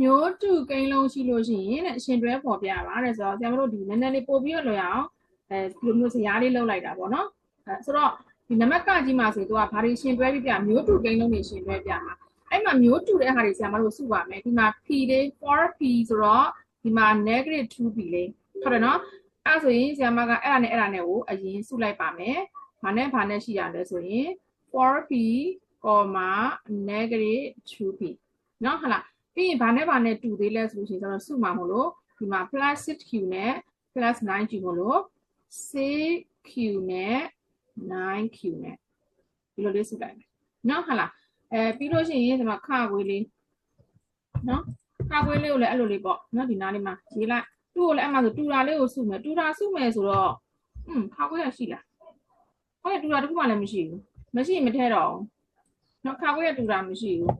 မျိုးတူကိန်းလုံးရှိလို့ရှိရင်တဲ့အရှင်တွဲပေါ်ပြပါတဲ့ဆိုတော့ဆရာမတို့ဒီနည်းနည်းလေးပို့ပြီးတော့လွယ်အောင်အဲဒီလိုမျိုးဇရာလေးလောက်လိုက်တာပေါ့နော်အဲဆိုတော့ဒီနံပါတ်ကကြီးမှာဆိုတော့ဘာတွေရှင်တွဲပြီးပြမျိုးတူကိန်းလုံးတွေရှင်တွဲပြမှာအဲ့မှာမျိုးတူတဲ့ဟာတွေဆရာမတို့စုပါမယ်ဒီမှာ p လေး 4p ဆိုတော့ဒီမှာ negative 2p လေးဟုတ်တယ်နော်အဲ့ဆိုရင်ဆရာမကအဲ့ဒါနဲ့အဲ့ဒါနဲ့ကိုအရင်စုလိုက်ပါမယ်ဘာနဲ့ဘာနဲ့ရှိရလဲဆိုရင် 4p, negative 2p เนาะဟုတ်လား ပြီးရင်ဘာနဲ့ဘာနဲ့တူသေးလဲဆိုလို့ရှိရင်ကျွန်တော်စုမှာမို့လို့ဒီမှာ plus 6q နဲ့ plus 9q မို့လို့ 6q နဲ့ 9q နဲ့ဒီလိုလေးစုလိုက်မယ်နော်ဟုတ်လားအဲပြီးလို့ရှိရင်ဒီမှာခခွေးလေးနော်ခခွေးလေးကိုလည်းအဲ့လိုလေးပေါ့နော်ဒီနားလေးမှာရေးလိုက်သူ့ကိုလည်းအဲ့မှာဆိုတူတာလေးကိုစုမယ်တူတာစုမယ်ဆိုတော့อืมခခွေးရရှိလားဟုတ်တယ်တူတာတစ်ခုမှလည်းမရှိဘူးမရှိရင်မထဲတော့ဘူးနော်ခခွေးရတူတာမရှိဘူး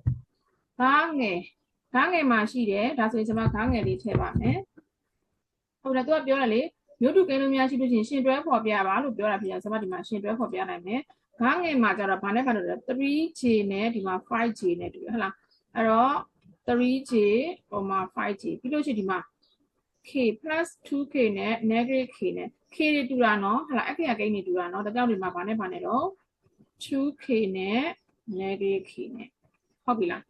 ဘာငယ် ဂန်းငယ်မှာရှိတယ်ဒါဆိုရင်ကျွန်မဂန်းငယ်လေးထည့်ပါမယ်ဟုတ်တယ်သူကပြောတယ်လေမြို့တူကင်းလို့များရှိလို့ရှိရင်ရှင်တွဲဖော်ပြပါလို့ပြောတာဖြစ်ရင်ကျွန်မဒီမှာရှင်တွဲဖော်ပြနိုင်မယ်ဂန်းငယ်မှာကျတော့ဘာနဲ့ဘာလို့လဲ 3J နဲ့ဒီမှာ 5J နဲ့တူရဟုတ်လားအဲ့တော့ 3J ပုံမှာ 5J ပြီးလို့ရှိရင်ဒီမှာ k plus 2k နဲ့ negative k နဲ့ k တွေတူတာနော်ဟုတ်လားအခရာကိန်းတွေတူတာနော်ဒါကြောင့်ဒီမှာဘာနဲ့ဘာနဲ့တော့ 2k နဲ့ negative k နဲ့ဟုတ်ပြီလား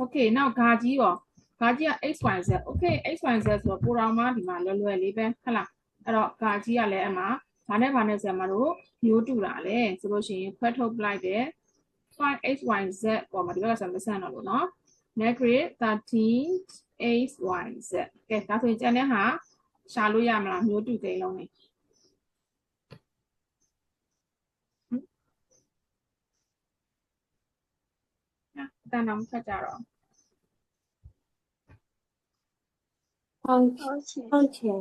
okay နောက်ဂါကြီးရောဂါကြီးက xyz okay xyz ဆိုတော့ပိုတော်မှဒီမှာလွယ်လွယ်လေးပဲဟုတ်လားအဲ့တော့ဂါကြီးကလည်းအမှဘာနဲ့ဘာနဲ့ဆရာမတို့မျိုးတူတာလဲဆိုလို့ရှိရင်ခွဲထုတ်ပလိုက်တဲ့ 5xyz ပေါ်မှာဒီဘက်ကဆရာမဆန့်တော့လို့နော် negative 13xyz ကဲဒါဆိုရင်ကျန်တဲ့ဟာရှာလို့ရမလားမျိုးတူကိန်းလုံးနေ တန်တော်ဖတ်ကြတော့ဟုတ်ဟုတ်ချင်